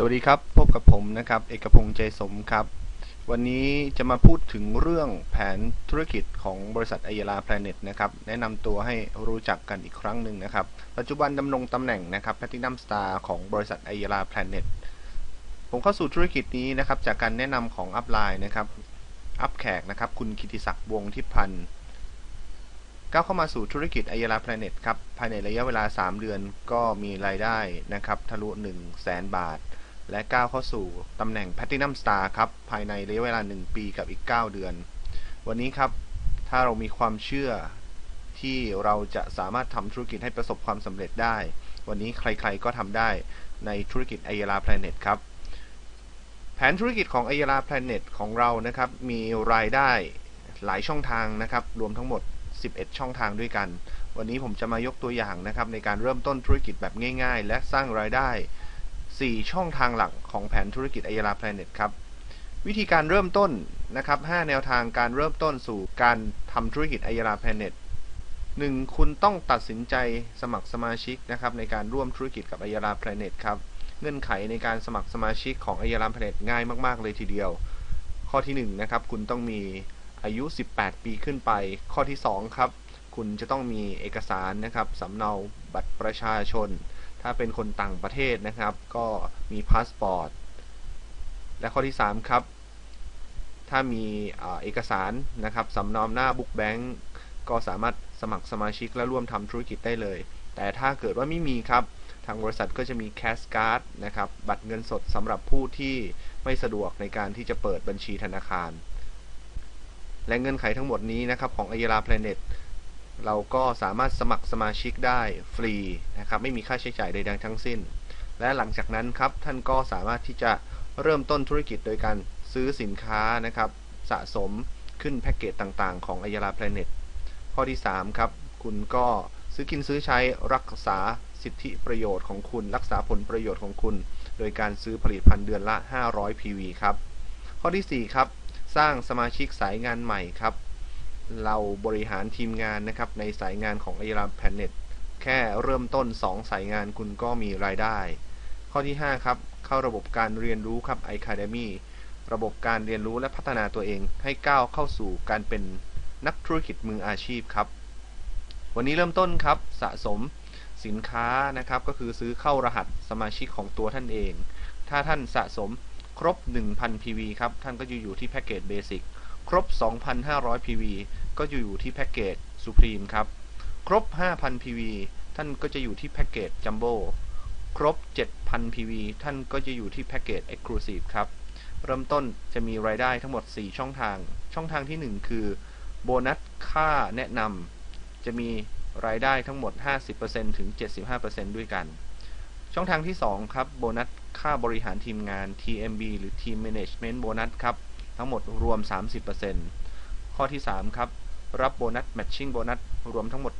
สวัสดีครับ พบกับผมนะครับ เอกพงษ์ใจสมครับ วันนี้จะมาพูดถึงเรื่องแผนธุรกิจของบริษัทไอยาลาแพลเน็ตนะครับ แนะนำตัวให้รู้จักกันอีกครั้งหนึ่งนะครับ ปัจจุบันดำรงตำแหน่งนะครับแพทินัมสตาร์ของบริษัทไอยาลาแพลเน็ตผมเข้าสู่ธุรกิจนี้นะครับ จากการแนะนำของอัพไลน์นะครับ อัพแขกนะครับ คุณกิติศักดิ์วงทิพพันธ์ก้าวเข้ามาสู่ธุรกิจไอยาลาแพลเน็ตครับ ภายในระยะเวลา 3 เดือนก็มีรายได้นะครับ ทะลุ1 0 0 0 0แสนบาท และก้าวเข้าสู่ตำแหน่ง Platinum Star ครับภายในระยะเวลา 1 ปีกับอีก 9 เดือน วันนี้ครับถ้าเรามีความเชื่อที่เราจะสามารถทำธุรกิจให้ประสบความสำเร็จได้ วันนี้ใครๆก็ทำได้ในธุรกิจไอยาลาแพลเน็ตครับแผนธุรกิจของไอยาลาแพลเน็ตของเรานะครับมีรายได้หลายช่องทางนะครับรวมทั้งหมด 11 ช่องทางด้วยกัน วันนี้ผมจะมายกตัวอย่างนะครับในการเริ่มต้นธุรกิจแบบง่าย ๆ และสร้างรายได้ 4 ช่องทางหลักของแผนธุรกิจไอยาลาแพลเน็ตครับ วิธีการเริ่มต้นนะครับ5แนวทางการเริ่มต้นสู่การทำธุรกิจไอยาลาแพลเน็ตหนึ่งคุณต้องตัดสินใจสมัครสมาชิกนะครับในการร่วมธุรกิจกับไอยาลาแพลเน็ตครับ เงื่อนไขในการสมัครสมาชิกของไอยาลาแพลเน็ตง่ายมากๆเลยทีเดียว ข้อที่1นะครับคุณต้องมีอายุ 18 ปีขึ้นไป ข้อที่ 2 ครับ คุณจะต้องมีเอกสารนะครับสำเนาบัตรประชาชน ถ้าเป็นคนต่างประเทศนะครับ ก็มีพาสปอร์ต และข้อที่ 3 ครับ ถ้ามีเอกสารนะครับสำเนาหน้าบุ๊กแบงก์ก็สามารถสมัครสมาชิกและร่วมทำธุรกิจได้เลย แต่ถ้าเกิดว่าไม่มีครับ ทางบริษัทก็จะมีแคสการ์ดนะครับ บัตรเงินสดสำหรับผู้ที่ไม่สะดวกในการที่จะเปิดบัญชีธนาคาร และเงื่อนไขทั้งหมดนี้นะครับของ a y a l a Planet เราก็สามารถสมัครสมาชิกได้ฟรีนะครับไม่มีค่าใช้จ่ายใดๆทั้งสิ้น และหลังจากนั้นครับท่านก็สามารถที่จะเริ่มต้นธุรกิจโดยการซื้อสินค้านะครับสะสมขึ้นแพ็กเกจต่างๆ ของ a y a l a Planet ข้อที่ 3 ครับ คุณก็ซื้อกินซื้อใช้รักษาสิทธิประโยชน์ของคุณ รักษาผลประโยชน์ของคุณ โดยการซื้อผลิตภัณฑ์เดือนละ 500 PV ครับ ข้อที่ 4 ครับ สร้างสมาชิกสายงานใหม่ครับ เราบริหารทีมงานนะครับ ในสายงานของ a y a l a Planet แค่เริ่มต้น 2 สายงานคุณก็มีรายได้ ข้อที่ 5 ครับ เข้าระบบการเรียนรู้ครับ Academy ระบบการเรียนรู้และพัฒนาตัวเอง ให้ก้าวเข้าสู่การเป็นนักธุรกิจมืออาชีพครับ วันนี้เริ่มต้นครับสะสมสินค้านะครับ ก็คือซื้อเข้ารหัสสมาชิกของตัวท่านเอง ถ้าท่านสะสมครบ 1,000 PV ครับ ท่านก็จะอยู่ที่แพ็กเกจเบสิก ครบ 2,500 PV ก็อยู่ที่แพ็กเกจสุพรีมครับ ครบ 5,000 PV ท่านก็จะอยู่ที่แพ็กเกจจัมโบ้ครบ 7,000 PV ท่านก็จะอยู่ที่แพ็กเกจเอ็กซ์คลูซีฟครับ เริ่มต้นจะมีรายได้ทั้งหมด 4 ช่องทาง ช่องทางที่ 1 คือโบนัสค่าแนะนำจะมีรายได้ทั้งหมด 50%ถึง 75%ด้วยกัน ช่องทางที่ 2 ครับ โบนัสค่าบริหารทีมงาน TMB หรือ Team Management Bonus ครับ ทั้งหมดรวม 30%ข้อที่ 3 ครับ รับโบนัส Matching Bonus รวมทั้งหมด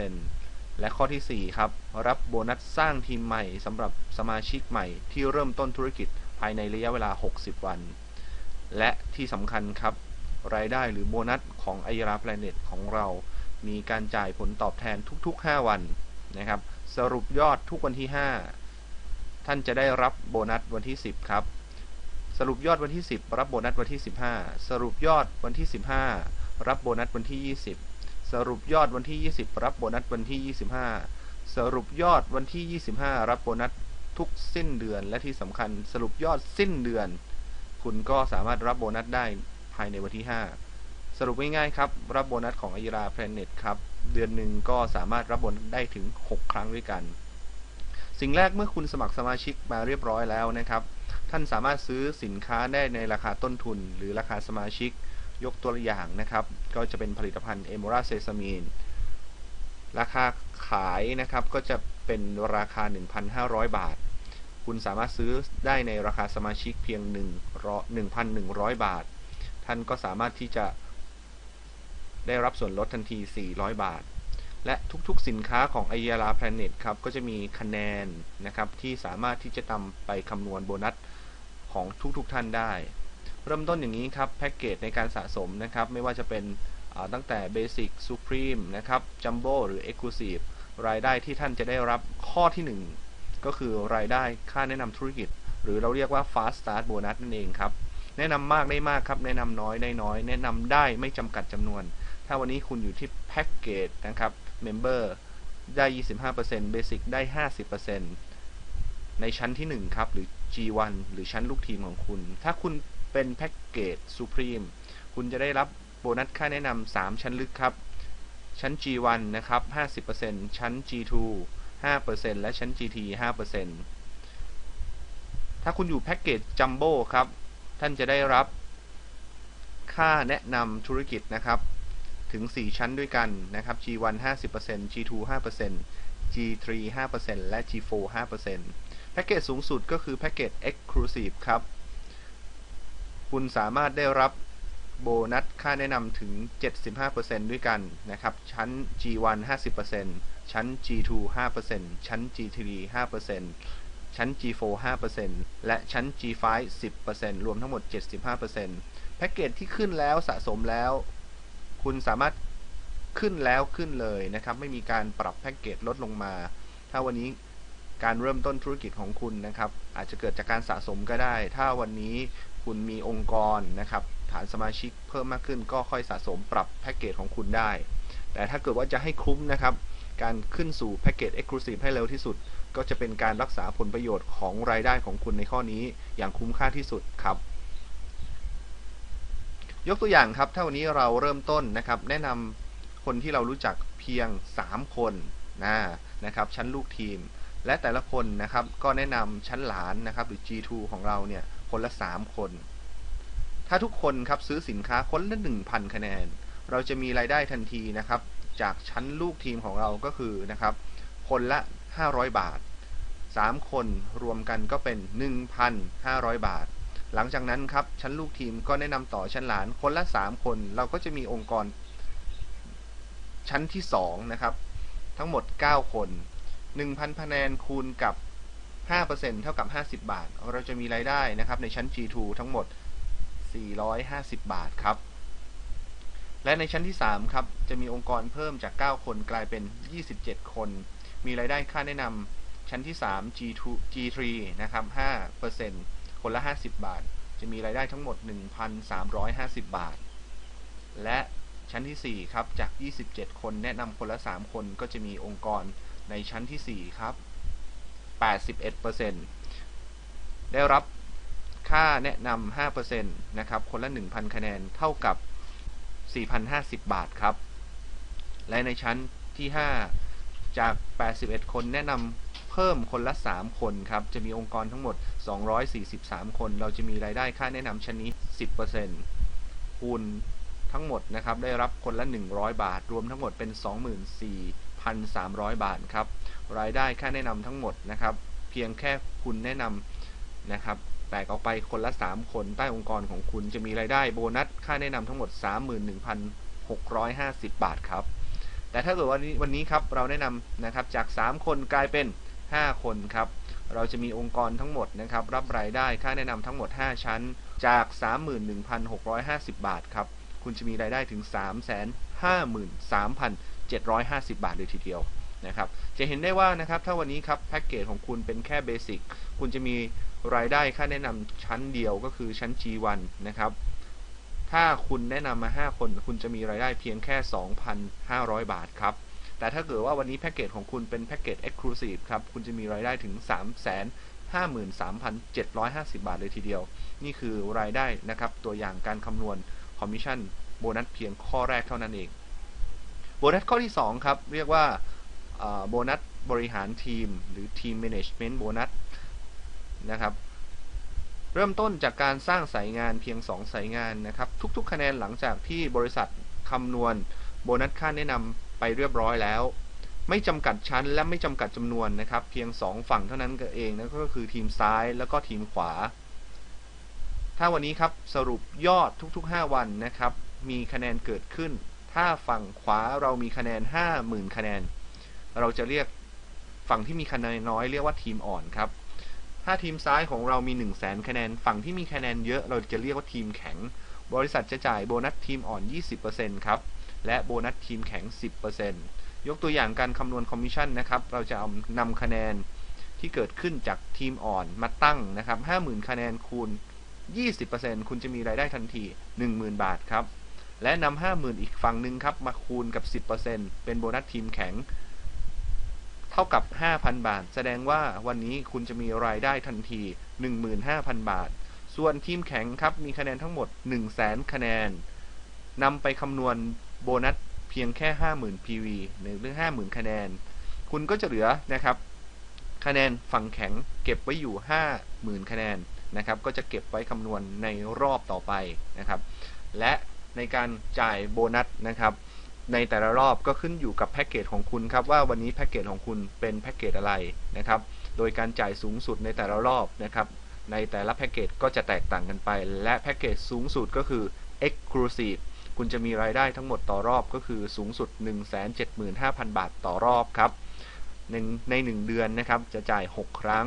175%และข้อที่ 4 ครับ รับโบนัสสร้างทีมใหม่สำหรับสมาชิกใหม่ที่เริ่มต้นธุรกิจภายในระยะเวลา 60 วัน และที่สำคัญครับ รายได้หรือโบนัสของไอราแพลเน็ตของเรา มีการจ่ายผลตอบแทนทุก ๆ 5 วันนะครับ สรุปยอดทุกวันที่ 5 ท่านจะได้รับโบนัสวันที่ 10 ครับ สรุปยอดวันที่ 10 รับโบนัสวันที่ 15 สรุปยอดวันที่ 15 รับโบนัสวันที่ 20 สรุปยอดวันที่ 20 รับโบนัสวันที่ 25 สรุปยอดวันที่ 25 รับโบนัสทุกสิ้นเดือนและที่สำคัญสรุปยอดสิ้นเดือน คุณก็สามารถรับโบนัสได้ภายในวันที่ 5 สรุปง่ายๆครับ รับโบนัสของอ y ราแพลเน็ตครับ เดือนหนึ่งก็สามารถรับโบนัสได้ถึง 6 ครั้งด้วยกัน สิ่งแรกเมื่อคุณสมัครสมาชิกมาเรียบร้อยแล้วนะครับ ท่านสามารถซื้อสินค้าได้ในราคาต้นทุน หรือราคาสมาชิกยกตัวอย่างนะครับ ก็จะเป็นผลิตภัณฑ์เอมอราเซซามีนราคาขายนะครับก็จะเป็นราคา 1,500 บาท คุณสามารถซื้อได้ในราคาสมาชิกเพียง 1,100 บาท ท่านก็สามารถที่จะได้รับส่วนลดทันที 400 บาท และทุกๆ สินค้าของ a y a l a Planet ครับ ก็จะมีคะแนนนะครับ ที่สามารถที่จะนำไปคำนวณโบนัส ของทุกๆท่านได้ เริ่มต้นอย่างนี้ครับแพ็กเกจในการสะสมนะครับไม่ว่าจะเป็นตั้งแต่ Basic Supreme นะครับ Jumbo หรือ Exclusive รายได้ที่ท่านจะได้รับข้อที่ 1 ก็คือรายได้ค่าแนะนำธุรกิจ หรือเราเรียกว่า fast start bonus นั่นเองครับ แนะนำมากได้มากครับ แนะนำน้อยได้น้อย แนะนำได้ไม่จำกัดจำนวน ถ้าวันนี้คุณอยู่ที่แพ็กเกจนะครับ member ได้ 25% basic ได้ 50%ในชั้นที่ 1 ครับ หรือ G1 หรือชั้นลูกทีมของคุณ ถ้าคุณเป็นแพ็กเกจ Supreme คุณจะได้รับโบนัสค่าแนะนำ 3 ชั้นลึกครับ ชั้น G1 นะครับ 50%ชั้น G2 5%และชั้น GT 5%ถ้าคุณอยู่แพ็กเกจจัมโบ้ครับ ท่านจะได้รับ ค่าแนะนำธุรกิจนะครับ ถึง 4 ชั้นด้วยกันนะครับ G1 50% G2 5% G3 5%และ G4 5% แพ็กเกจสูงสุดก็คือแพ็กเกจ Exclusive ครับ คุณสามารถได้รับโบนัสค่าแนะนำถึง 75%ด้วยกันนะครับ ชั้น G1 50%ชั้น G2 5%ชั้น G3 5%ชั้น G4 5%และชั้น G5 10%รวมทั้งหมด 75%แพ็กเกจที่ขึ้นแล้วสะสมแล้ว คุณสามารถขึ้นแล้วขึ้นเลยนะครับ ไม่มีการปรับแพ็กเกจลดลงมา ถ้าวันนี้ การเริ่มต้นธุรกิจของคุณนะครับ อาจจะเกิดจากการสะสมก็ได้ ถ้าวันนี้คุณมีองค์กรนะครับ ฐานสมาชิกเพิ่มมากขึ้นก็ค่อยสะสมปรับแพ็กเกจของคุณได้ แต่ถ้าเกิดว่าจะให้คุ้มนะครับ การขึ้นสู่แพ็กเกจ Exclusive ให้เร็วที่สุด ก็จะเป็นการรักษาผลประโยชน์ของรายได้ของคุณในข้อนี้อย่างคุ้มค่าที่สุดครับยกตัวอย่างครับ ถ้าวันนี้เราเริ่มต้นนะครับ แนะนำคนที่เรารู้จักเพียง 3 คนนะนะครับ ชั้นลูกทีม และแต่ละคนนะครับก็แนะนำชั้นหลานนะครับหรือ G2 ของเราเนี่ยคนละ 3 คน ถ้าทุกคนครับซื้อสินค้าคนละ 1,000 คะแนน เราจะมีรายได้ทันทีนะครับ จากชั้นลูกทีมของเราก็คือนะครับ คนละ 500 บาท 3 คนรวมกันก็เป็น 1,500 บาท หลังจากนั้นครับชั้นลูกทีมก็แนะนำต่อชั้นหลานคนละ 3 คน เราก็จะมีองค์กรชั้นที่2นะครับทั้งหมด 9 คน 1,000คะแนนคูณกับ 5%เท่ากับ 50 บาท เราจะมีรายได้นะครับในชั้น G2 ทั้งหมด 450 บาทครับ และในชั้นที่ 3 ครับ จะมีองค์กรเพิ่มจาก 9 คนกลายเป็น 27 คน มีรายได้ค่าแนะนำชั้นที่ 3 G2 G3 นะครับ 5%คนละ 50 บาท จะมีรายได้ทั้งหมด 1,350 บาท และชั้นที่ 4 ครับ จาก 27 คนแนะนำคนละ 3 คนก็จะมีองค์กร ในชั้นที่ 4 ครับ 81%ได้รับค่าแนะนำ5%นะครับ คนละ 1,000 คะแนน เท่ากับ 4,050 บาทครับ และในชั้นที่ 5 จาก 81 คนแนะนำเพิ่มคนละ 3 คนครับ จะมีองค์กรทั้งหมด 243 คน เราจะมีรายได้ค่าแนะนำชั้นนี้ 10%คูณทั้งหมดนะครับ ได้รับคนละ 100 บาท รวมทั้งหมดเป็น 24,300 บาทครับ รายได้ค่าแนะนำทั้งหมดนะครับ เพียงแค่คุณแนะนำนะครับแตกออกไปคนละ 3 คนใต้องค์กรของคุณจะมีรายได้โบนัสค่าแนะนำทั้งหมด 31,650 บาทครับ แต่ถ้าเกิดวันนี้วันนี้ครับเราแนะนำนะครับจาก 3 คนกลายเป็น 5 คนครับ เราจะมีองค์กรทั้งหมดนะครับรับรายได้ค่าแนะนำทั้งหมด 5 ชั้น จาก 31,650 บาทครับ คุณจะมีรายได้ถึง 750 บาทเลยทีเดียวนะครับจะเห็นได้ว่านะครับถ้าวันนี้ครับแพ็กเกจของคุณเป็นแค่เบสิกคุณจะมีรายได้ค่าแนะนำชั้นเดียวก็คือชั้น G1 นะครับถ้าคุณแนะนำมา 5 คน คุณจะมีรายได้เพียงแค่ 2,500 บาทครับแต่ถ้าเกิดว่าวันนี้แพ็กเกจของคุณเป็นแพ็กเกจ Exclusive ครับคุณจะมีรายได้ถึง353,750 บาทเลยทีเดียว นี่คือรายได้นะครับ ตัวอย่างการคำนวณคอมมิชชั่นโบนัสเพียงข้อแรกเท่านั้นเอง โบนัสข้อที่ 2 ครับ เรียกว่าโบนัสบริหารทีม หรือทีม Management โบนัสนะครับ เริ่มต้นจากการสร้างสายงานเพียง 2 สายงานนะครับ ทุกๆ คะแนนหลังจากที่บริษัทคำนวณโบนัสค่าแนะนำไปเรียบร้อยแล้ว ไม่จำกัดชั้นและไม่จำกัดจำนวนนะครับ เพียง 2 ฝั่งเท่านั้นเองนั่นก็คือทีมซ้ายแล้วก็ทีมขวา ถ้าวันนี้ครับสรุปยอดทุกๆ 5 วันนะครับ มีคะแนนเกิดขึ้น ถ้าฝั่งขวาเรามีคะแนน 50,000 คะแนน เราจะเรียกฝั่งที่มีคะแนนน้อยเรียกว่าทีมอ่อนครับ ถ้าทีมซ้ายของเรามี 1 0 0 0 0แสนคะแนน ฝั่งที่มีคะแนนเยอะเราจะเรียกว่าทีมแข็ง บริษัทจะจ่ายโบนัสทีมอ่อน 20%ครับ และโบนัสทีมแข็ง 10%ยกตัวอย่างการคำนวณคอมมิชชั่นนะครับ เราจะเอานำคะแนนที่เกิดขึ้นจากทีมอ่อนมาตั้งนะครับ 50,000 คะแนนคูณ 20%คุณจะมีรายได้ทันที 10,000 บาทครับ และนำ50,000อีกฝั่งหนึ่งครับ มาคูณกับ 10%เป็นโบนัสทีมแข็ง เท่ากับ 5,000 บาท แสดงว่าวันนี้คุณจะมีรายได้ทันที 15,000 บาท ส่วนทีมแข็งครับ มีคะแนนทั้งหมด 100,000 คะแนนนำไปคำนวณโบนัสเพียงแค่ 50,000 PV หรือ50,000 คะแนน คุณก็จะเหลือนะครับ คะแนนฝั่งแข็งเก็บไว้อยู่ 50,000 คะแนนนะครับ ก็จะเก็บไว้คำนวณในรอบต่อไปนะครับ และ ในการจ่ายโบนัสนะครับ ในแต่ละรอบก็ขึ้นอยู่กับแพ็กเกจของคุณครับว่าวันนี้แพ็กเกจของคุณเป็นแพ็กเกจอะไรนะครับ โดยการจ่ายสูงสุดในแต่ละรอบนะครับในแต่ละแพ็กเกจก็จะแตกต่างกันไป และแพ็กเกจสูงสุดก็คือ Exclusive คุณจะมีรายได้ทั้งหมดต่อรอบก็คือสูงสุด 175,000 บาทต่อรอบครับในใน1เดือนนะครับจะจ่าย 6 ครั้ง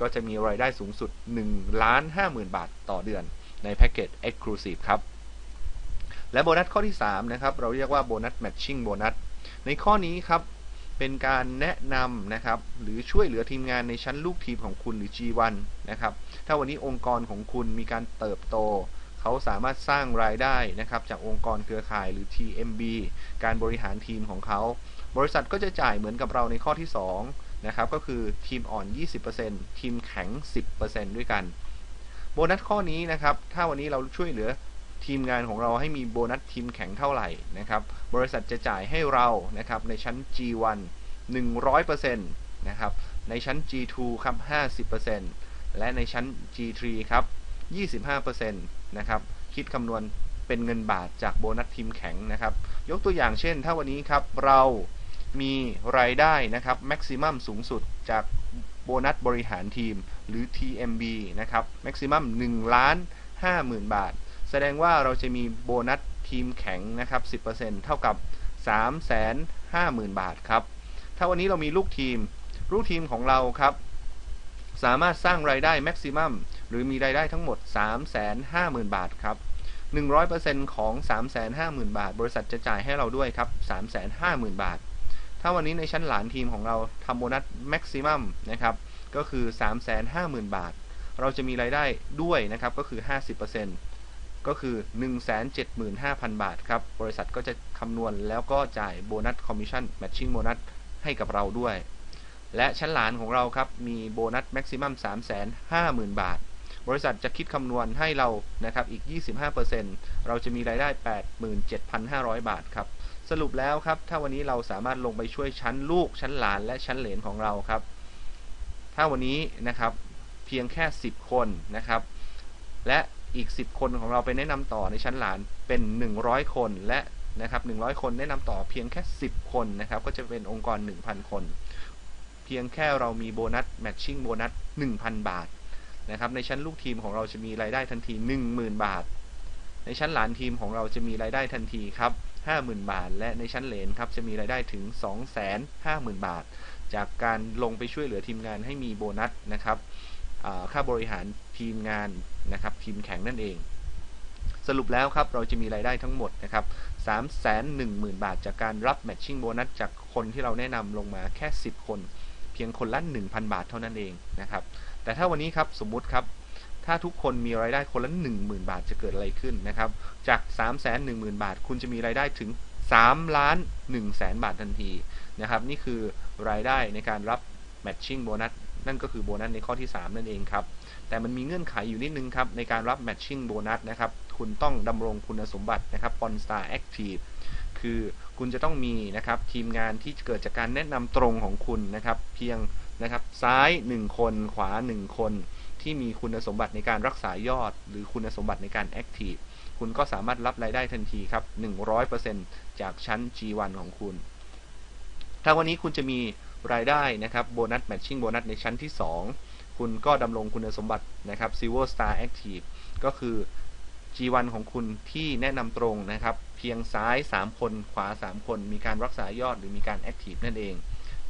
ก็จะมีรายได้สูงสุด1ล้าน50,000 บาทต่อเดือนในแพ็กเกจ Exclusive ครับ และโบนัสข้อที่3นะครับเราเรียกว่าโบนัส Matching โบนัสในข้อนี้ครับเป็นการแนะนำนะครับหรือช่วยเหลือทีมงานในชั้นลูกทีมของคุณหรือ G1 นะครับถ้าวันนี้องค์กรของคุณมีการเติบโต เขาสามารถสร้างรายได้นะครับจากองค์กรเครือข่ายหรือ TMB การบริหารทีมของเขา บริษัทก็จะจ่ายเหมือนกับเราในข้อที่2นะครับก็คือทีมอ่อน 20%ทีมแข็ง 10%ด้วยกัน โบนัสข้อนี้นะครับถ้าวันนี้เราช่วยเหลือ ทีมงานของเราให้มีโบนัสทีมแข็งเท่าไหร่นะครับ บริษัทจะจ่ายให้เรานะครับในชั้น G1 100%นะครับ ในชั้น G2 ครับ 50%และในชั้น G3 ครับ 25%นะครับ คิดคำนวณเป็นเงินบาทจากโบนัสทีมแข็งนะครับ ยกตัวอย่างเช่น ถ้าวันนี้ครับเรามีรายได้นะครับแม็กซิมัมสูงสุดจากโบนัสบริหารทีมหรือ TMB นะครับแม็กซิมัม1ล้าน50,000 บาท แสดงว่าเราจะมีโบนัสทีมแข็งนะครับ 10%เท่ากับ 350,000 บาทครับ ถ้าวันนี้เรามีลูกทีม ลูกทีมของเราครับ สามารถสร้างรายได้แม็กซิมัมหรือมีรายได้ทั้งหมด 350,000 บาทครับ 100%ของ 350,000 บาท บริษัทจะจ่ายให้เราด้วยครับ 350,000 บาท ถ้าวันนี้ในชั้นหลานทีมของเราทำโบนัสแม็กซิมัมนะครับ ก็คือ 350,000 บาท เราจะมีรายได้ด้วยนะครับ ก็คือ 50% ก็คือ 175,000 บาทครับ บริษัทก็จะคำนวณแล้วก็จ่ายโบนัสคอมมิชชั่นแมทชิ่งโบนัสให้กับเราด้วย และชั้นหลานของเราครับ มีโบนัสแม็กซิมัม350,000 บาท บริษัทจะคิดคำนวณให้เรานะครับอีก 25%เราจะมีรายได้ 87,500 บาทครับ สรุปแล้วครับ ถ้าวันนี้เราสามารถลงไปช่วยชั้นลูกชั้นหลานและชั้นเหลนของเราครับ ถ้าวันนี้นะครับเพียงแค่ 10 คนนะครับ และ อีก 10 คนของเราไปแนะนำต่อในชั้นหลานเป็น 100 คนและนะครับ100 คนแนะนำต่อเพียงแค่ 10 คนนะครับ ก็จะเป็นองค์กร 1,000 คน เพียงแค่เรามีโบนัสแมทชิ่งโบนัส 1,000 บาทนะครับในชั้นลูกทีมของเราจะมีรายได้ทันที 10,000 บาท ในชั้นหลานทีมของเราจะมีรายได้ทันทีครับ50,000 บาท และในชั้นเหลนครับจะมีรายได้ถึง 250,000 บาท จากการลงไปช่วยเหลือทีมงานให้มีโบนัสนะครับค่าบริหาร ทีมงานนะครับทีมแข่งนั่นเอง สรุปแล้วครับเราจะมีรายได้ทั้งหมดนะครับ310,000 บาท จากการรับแมทชิ่งโบนัสจากคนที่เราแนะนำลงมาแค่ 10 คน เพียงคนละ 1,000 บาทเท่านั้นเองนะครับแต่ถ้าวันนี้ครับสมมุติครับถ้าทุกคนมีรายได้คนละ 10,000 บาทจะเกิดอะไรขึ้นนะครับ จาก 310,000 บาท คุณจะมีรายได้ถึง3ล้าน1แสนบาททันทีนะครับ นี่คือรายได้ในการรับแมทชิ่งโบนัส นั่นก็คือโบนัสในข้อที่ 3 นั่นเองครับ แต่มันมีเงื่อนไขอยู่นิดนึงครับ ในการรับ matching โบนัสนะครับ คุณต้องดำรงคุณสมบัตินะครับ p o n Star Active คือคุณจะต้องมีนะครับทีมงานที่เกิดจากการแนะนำตรงของคุณนะครับ เพียงนะครับซ้าย 1 คนขวา 1 คน ที่มีคุณสมบัติในการรักษายอด หรือคุณสมบัติในการ Active คุณก็สามารถรับรายได้ทันทีครับ 100%จากชั้น G1 ของคุณ ถ้าวันนี้คุณจะมี รายได้นะครับโบนัสแมทชิ่งโบนัสในชั้นที่ 2 คุณก็ดำรงคุณสมบัตินะครับ Silver Star Active ก็คือ G1 ของคุณที่แนะนำตรงนะครับ เพียงซ้าย 3 คนขวา 3 คน มีการรักษายอดหรือมีการ Active นั่นเอง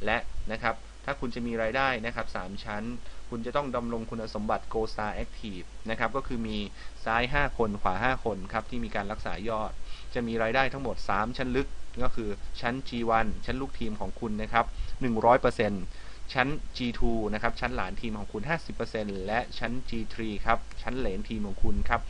และนะครับ ถ้าคุณจะมีรายได้นะครับ 3 ชั้น คุณจะต้องดำรงคุณสมบัติ Gold Star Active นะครับ ก็คือมีซ้าย 5 คนขวา 5 คนครับที่มีการรักษายอด จะมีรายได้ทั้งหมด 3 ชั้นลึก ก็คือชั้น G1 ชั้นลูกทีมของคุณนะครับ 100%ชั้น G2 นะครับ ชั้นหลานทีมของคุณ 50%และชั้น G3 ครับ ชั้นเหลนทีมของคุณครับ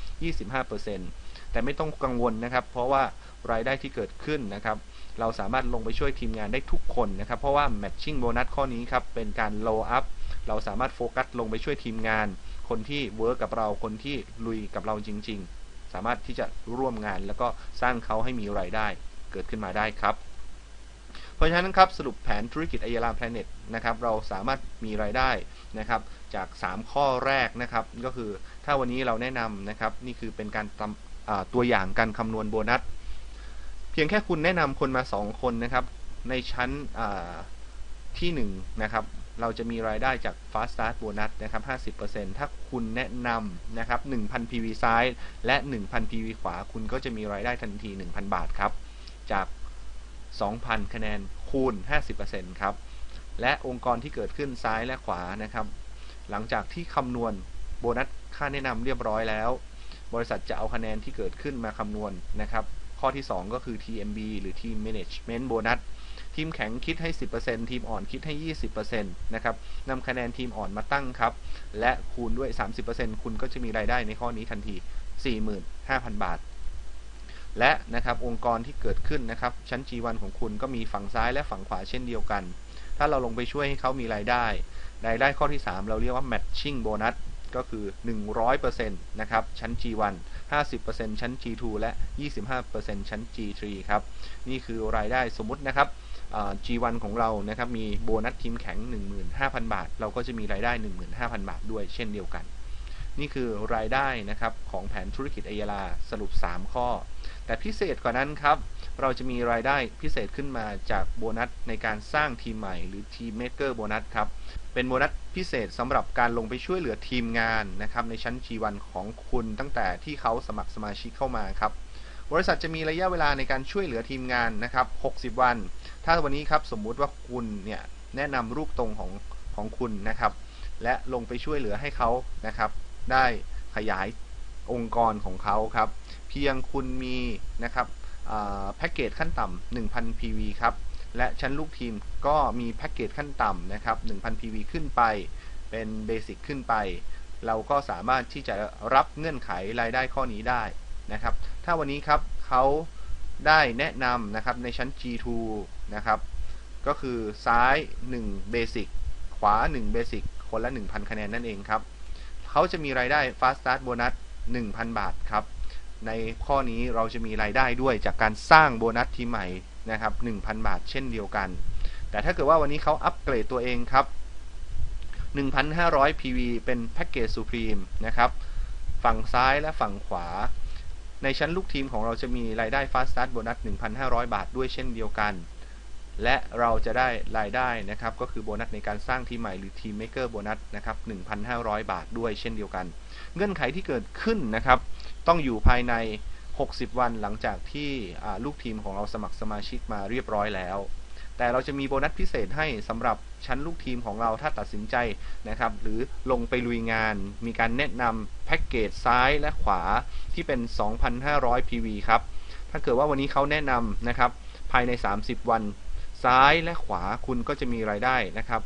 25%แต่ไม่ต้องกังวลนะครับ เพราะว่ารายได้ที่เกิดขึ้นนะครับ เราสามารถลงไปช่วยทีมงานได้ทุกคนนะครับ เพราะว่า matching bonus ข้อนี้ครับ เป็นการ low up เราสามารถโฟกัสลงไปช่วยทีมงาน คนที่เวิร์กกับเรา คนที่ลุยกับเราจริง ๆ สามารถที่จะร่วมงานแล้วก็สร้างเขาให้มีรายได้ เกิดขึ้นมาได้ครับ เพราะฉะนั้นครับสรุปแผนธุรกิจอ y ย l a Planet นะครับเราสามารถมีรายได้นะครับจาก 3 ข้อแรกนะครับก็คือถ้าวันนี้เราแนะนำนะครับนี่คือเป็นการตัวอย่างการคำนวณโบนัส เพียงแค่คุณแนะนำคนมา 2 คนนะครับในชั้นอ่าที่ 1 นะครับเราจะมีรายได้จาก Fast Start Bonus นะครับ 50%ถ้าคุณแนะนำนะครับ 1,000 PV ซ้าย และ 1,000 PV ขวา คุณก็จะมีรายได้ทันที 1,000 บาทครับ จาก 2,000 คะแนนคูณ 50%ครับ และองค์กรที่เกิดขึ้นซ้ายและขวานะครับ หลังจากที่คำนวณโบนัสค่าแนะนำเรียบร้อยแล้ว บริษัทจะเอาคะแนนที่เกิดขึ้นมาคำนวณนะครับ ข้อที่ 2 ก็คือ TMB หรือ Team Management Bonus ทีมแข็งคิดให้ 10%ทีมอ่อนคิดให้ 20%นะครับนำคะแนนทีมอ่อนมาตั้งครับ และคูณด้วย 30%คุณก็จะมีรายได้ในข้อนี้ทันที 45,000 บาท และนะครับองค์กรที่เกิดขึ้นนะครับ ชั้น G1 ของคุณก็มีฝั่งซ้ายและฝั่งขวาเช่นเดียวกัน ถ้าเราลงไปช่วยให้เขามีรายได้ รายได้ข้อที่ 3 เราเรียกว่า matching bonus ก็คือ 100%นะครับ ชั้น G1 50%ชั้น G2 และ 25%ชั้น G3 ครับ นี่คือรายได้สมมุตินะครับ G1 ของเรานะครับมีโบนัสทีมแข็ง 15,000 บาท เราก็จะมีรายได้ 15,000 บาทด้วยเช่นเดียวกัน นี่คือรายได้นะครับของแผนธุรกิจอ y ยลาสรุป 3 ข้อ แต่พิเศษกว่านั้นครับ เราจะมีรายได้พิเศษขึ้นมาจากโบนัสในการสร้างทีมใหม่หรือทีมเมกเกอร์โบนัสครับ เป็นโบนัสพิเศษสำหรับการลงไปช่วยเหลือทีมงานนะครับในชั้น G1 ของคุณตั้งแต่ที่เขาสมัครสมาชิกเข้ามาครับบริษัทจะมีระยะเวลาในการช่วยเหลือทีมงานนะครับ 60 วัน ถ้าวันนี้ครับสมมุติว่าคุณเนี่ยแนะนำรูปตรงของของคุณนะครับ และลงไปช่วยเหลือให้เขานะครับ ได้ขยาย องค์กรของเขาครับ เพียงคุณมีนะครับแพ็กเกจขั้นต่ำ1,000 PV ครับ และชั้นลูกทีมก็มีแพ็กเกจขั้นต่ำนะครับ1,000 PV ขึ้นไป เป็นเบสิกขึ้นไป เราก็สามารถที่จะรับเงื่อนไขรายได้ข้อนี้ได้นะครับ ถ้าวันนี้ครับเขาได้แนะนำนะครับในชั้น G2 นะครับ ก็คือซ้าย1 Basic ขวา1 Basic คนละ 1,000 คะแนนนั่นเองครับ เขาจะมีรายได้ Fast Start Bonus 1,000 บาทครับ ในข้อนี้เราจะมีรายได้ด้วยจากการสร้างโบนัสทีใหม่นะครับ1,000 บาทเช่นเดียวกัน แต่ถ้าเกิดว่าวันนี้เขาอัปเกรดตัวเองครับ 1,500 PV เป็นแพ็กเกจ Supreme นะครับ ฝั่งซ้ายและฝั่งขวา ในชั้นลูกทีมของเราจะมีรายได้ Fast Start Bonus 1,500 บาทด้วยเช่นเดียวกัน และเราจะได้รายได้นะครับ ก็คือโบนัสในการสร้างทีมใหม่หรือ Team Maker Bonus นะครับ 1,500 บาทด้วยเช่นเดียวกัน เงื่อนไขที่เกิดขึ้นนะครับ ต้องอยู่ภายใน 60 วันหลังจากที่ลูกทีมของเราสมัครสมาชิกมาเรียบร้อยแล้ว แต่เราจะมีโบนัสพิเศษให้สำหรับชั้นลูกทีมของเราถ้าตัดสินใจนะครับ หรือลงไปลุยงาน มีการแนะนำแพ็กเกจซ้ายและขวาที่เป็น 2,500 PV ครับ ถ้าเกิดว่าวันนี้เขาแนะนำนะครับ ภายใน 30 วัน ซ้ายและขวาคุณก็จะมีรายได้นะครับ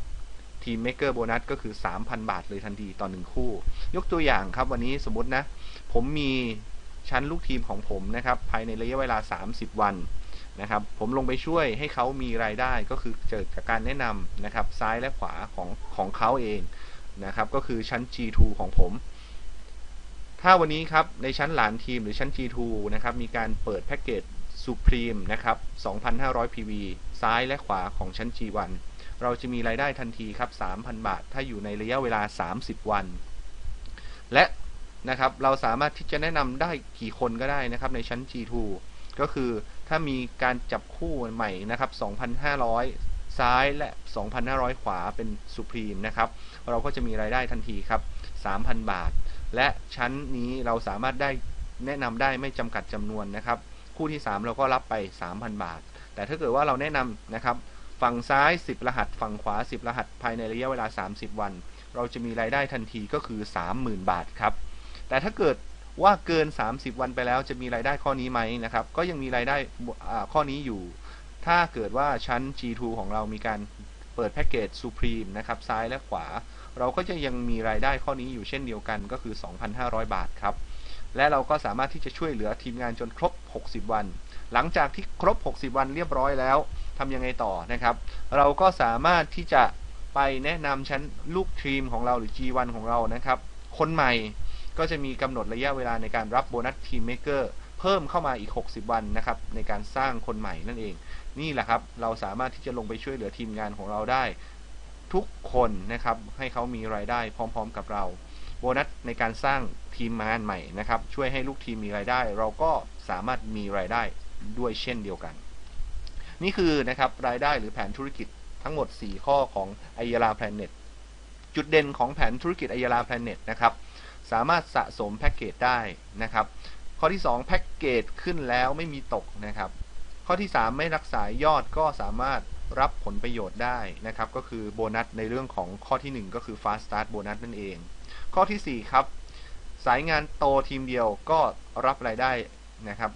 ทีมเมกเกอร์โบนัสก็คือ 3,000 บาทเลยทันทีต่อหนึ่งคู่ ยกตัวอย่างครับวันนี้สมมตินะ ผมมีชั้นลูกทีมของผมนะครับ ภายในระยะเวลา 30 วันนะครับ ผมลงไปช่วยให้เขามีรายได้ก็คือเกิดจากการแนะนำนะครับ ซ้ายและขวาของของเขาเองนะครับ ก็คือชั้น G2 ของผม ถ้าวันนี้ครับในชั้นหลานทีมหรือชั้น G2 นะครับ มีการเปิดแพ็กเกจ Supreme นะครับ 2,500 PV ซ้ายและขวาของชั้น G1 เราจะมีรายได้ทันทีครับ 3,000 บาท ถ้าอยู่ในระยะเวลา 30 วัน และนะครับ เราสามารถที่จะแนะนำได้กี่คนก็ได้นะครับในชั้น G2 ก็คือถ้ามีการจับคู่ใหม่นะครับ 2,500 ซ้ายและ 2,500 ขวาเป็น Supreme นะครับ เราก็จะมีรายได้ทันทีครับ 3,000 บาท และชั้นนี้เราสามารถได้แนะนำได้ไม่จำกัดจำนวนนะครับ คู่ที่ 3 เราก็รับไป 3,000 บาท แต่ถ้าเกิดว่าเราแนะนำนะครับ ฝั่งซ้าย 10 รหัส ฝั่งขวา 10 รหัส ภายในระยะเวลา 30 วัน เราจะมีรายได้ทันทีก็คือ 30,000 บาทครับ แต่ถ้าเกิดว่าเกิน 30 วันไปแล้วจะมีรายได้ข้อนี้ไหมนะครับ ก็ยังมีรายได้ข้อนี้อยู่ ถ้าเกิดว่าชั้น G2 ของเรามีการเปิดแพ็กเกจ Supreme นะครับ ซ้ายและขวา เราก็จะยังมีรายได้ข้อนี้อยู่เช่นเดียวกันก็คือ 2,500 บาทครับ และเราก็สามารถที่จะช่วยเหลือทีมงานจนครบ 60 วัน หลังจากที่ครบ 60 วันเรียบร้อยแล้วทำยังไงต่อนะครับ เราก็สามารถที่จะไปแนะนำชั้นลูกทีมของเราหรือ G1 ของเรานะครับ คนใหม่ก็จะมีกำหนดระยะเวลาในการรับโบนัสทีมเมเกอร์เพิ่มเข้ามาอีก 60 วันนะครับในการสร้างคนใหม่นั่นเอง นี่แหละครับ เราสามารถที่จะลงไปช่วยเหลือทีมงานของเราได้ ทุกคนนะครับให้เขามีรายได้พร้อม ๆ กับเรา โบนัสในการสร้าง ทีมงานใหม่นะครับ ช่วยให้ลูกทีมมีรายได้ เราก็สามารถมีรายได้ด้วยเช่นเดียวกัน นี่คือนะครับรายได้หรือแผนธุรกิจทั้งหมด 4 ข้อของไอยาลาแพลเน็ตจุดเด่นของแผนธุรกิจไอยาลาแพลเน็ตนะครับสามารถสะสมแพ็กเกจได้นะครับ ข้อที่ 2 แพ็กเกจขึ้นแล้วไม่มีตกนะครับ ข้อที่ 3 ไม่รักษายอดก็สามารถรับผลประโยชน์ได้นะครับ ก็คือโบนัสในเรื่องของข้อที่ 1 ก็คือ fast start โบนัสนั่นเอง ข้อทีสี่4 ครับ สายงานโตทีมเดียวก็รับรายได้นะครับ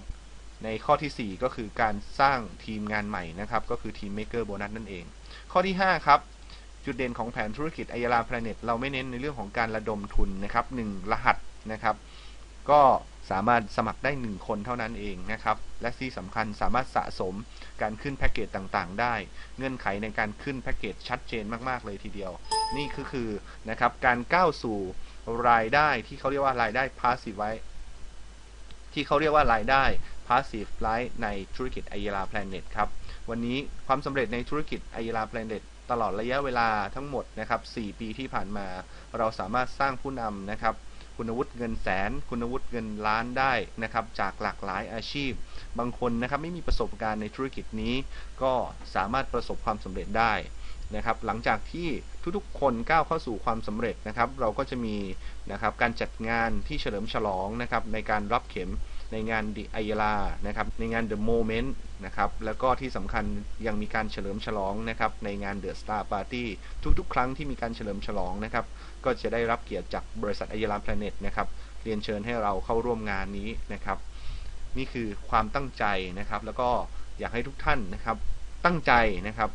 ในข้อที่ 4 ก็คือการสร้างทีมงานใหม่นะครับ ก็คือทีม Maker Bonus นั่นเอง ข้อที่ 5 ครับ จุดเด่นของแผนธุรกิจอ y ย l a Planet เราไม่เน้นในเรื่องของการระดมทุนนะครับ1รหัสนะครับ ก็สามารถสมัครได้ 1 คนเท่านั้นเองนะครับ และที่สำคัญสามารถสะสมการขึ้นแพ็กเกจต่างๆ ได้ เงื่อนไขในการขึ้นแพ็กเกจชัดเจนมากๆเลยทีเดียว นี่คือคือนะครับการก้าวสู่ รายได้ที่เขาเรียกว่ารายได้ passive ไว้ ที่เขาเรียกว่ารายได้ passive ไ i ในธุรกิจไอยาลา Planet ครับวันนี้ความสำเร็จในธุรกิจไอยาลา Planet ตลอดระยะเวลาทั้งหมดนะครับ 4 ปีที่ผ่านมา เราสามารถสร้างผู้นำนะครับ คุณวุฒิเงินแสน คุณวุฒิเงินล้านได้นะครับ จากหลากหลายอาชีพ บางคนนะครับไม่มีประสบการณ์ในธุรกิจนี้ ก็สามารถประสบความสำเร็จได้ นะครับ หลังจากที่ทุกๆ คนก้าวเข้าสู่ความสำเร็จนะครับ เราก็จะมีนะครับการจัดงานที่เฉลิมฉลองนะครับในการรับเข็มในงานดิไอยาลานะครับในงาน The Moment นะครับแล้วก็ที่สำคัญยังมีการเฉลิมฉลองนะครับในงาน The Star Party ทุกๆ ครั้งที่มีการเฉลิมฉลองนะครับก็จะได้รับเกียรติจากบริษัทไอยาลา Planet นะครับเรียนเชิญให้เราเข้าร่วมงานนี้นะครับนี่คือความตั้งใจนะครับแล้วก็อยากให้ทุกท่านนะครับตั้งใจนะครับ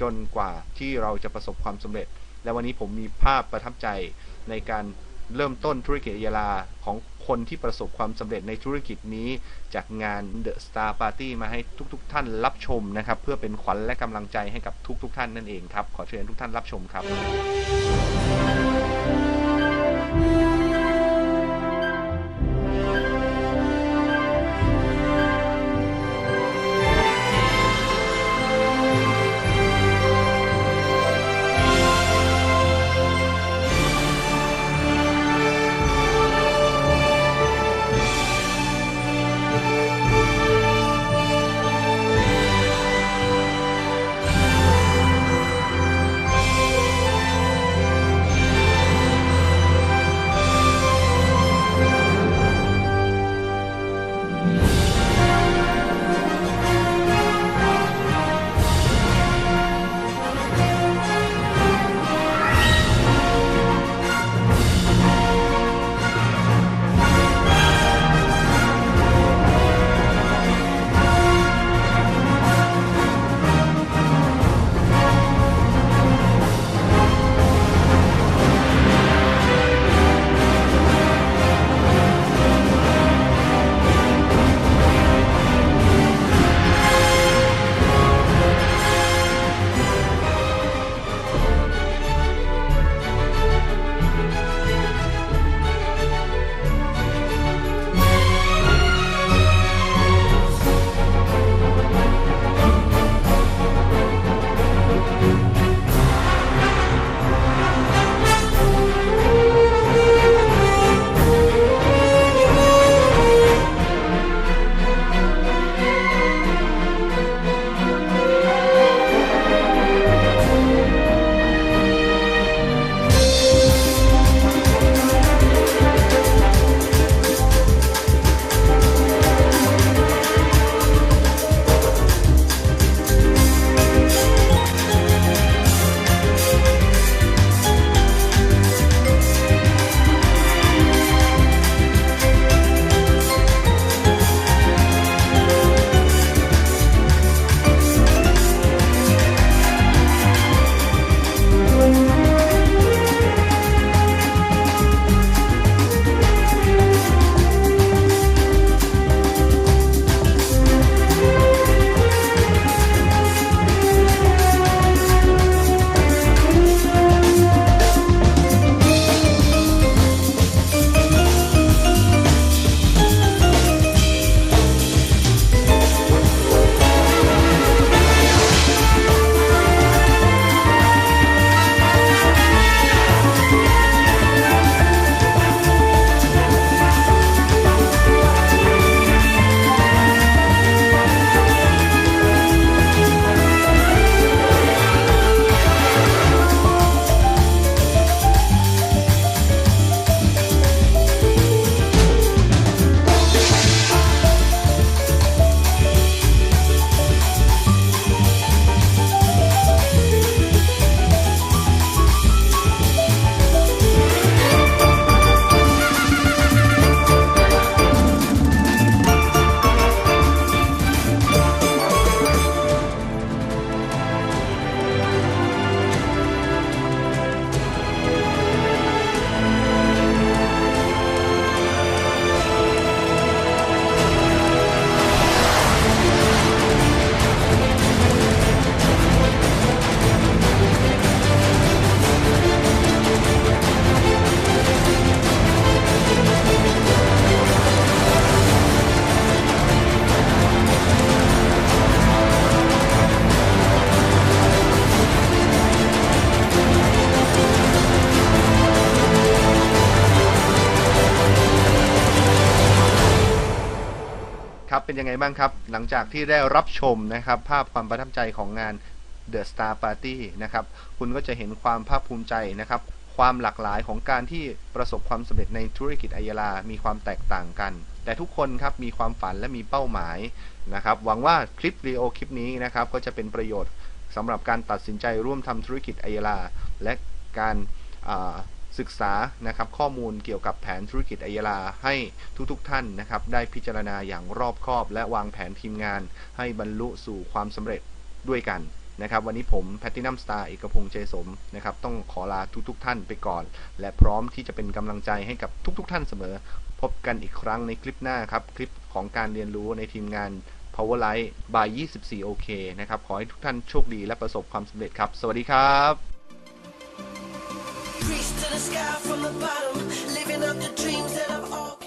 จนกว่าที่เราจะประสบความสำเร็จ และวันนี้ผมมีภาพประทับใจในการเริ่มต้นธุรกิจยาลาของคนที่ประสบความสำเร็จในธุรกิจนี้ จากงาน The Star Party มาให้ทุกๆทท่านรับชมนะครับ เพื่อเป็นขวัญและกำลังใจให้กับทุกๆทท่านนั่นเองครับ ขอเชิญทุกท่านรับชมครับ ไงบ้างครับ หลังจากที่ได้รับชมนะครับ ภาพความประทับใจของงาน The Star Party นะครับ คุณก็จะเห็นความภาคภูมิใจนะครับ ความหลากหลายของการที่ประสบความสำเร็จในธุรกิจไอยาลา มีความแตกต่างกัน แต่ทุกคนครับมีความฝันและมีเป้าหมายนะครับ หวังว่าคลิปวิดีโอคลิปนี้นะครับ ก็จะเป็นประโยชน์สำหรับการตัดสินใจร่วมทำธุรกิจไอยาลา และการ ศึกษานะครับข้อมูลเกี่ยวกับแผนธุรกิจไอยาลาให้ทุกๆทท่านนะครับได้พิจารณาอย่างรอบคอบ และวางแผนทีมงาน ให้บรรลุสู่ความสำเร็จด้วยกันนะครับวันนี้ผมแพ t ตินัมสตาร์เอกพงษ์เจสมนะครับต้องขอลาทุกๆทท่านไปก่อน และพร้อมที่จะเป็นกำลังใจให้กับทุกๆทท่านเสมอ พบกันอีกครั้งในคลิปหน้าครับ คลิปของการเรียนรู้ในทีมงาน Powerlight by 24 OK นะครับ ขอให้ทุกท่านโชคดีและประสบความสำเร็จครับ สวัสดีครับ Reach to the sky from the bottom, living up the dreams that I've always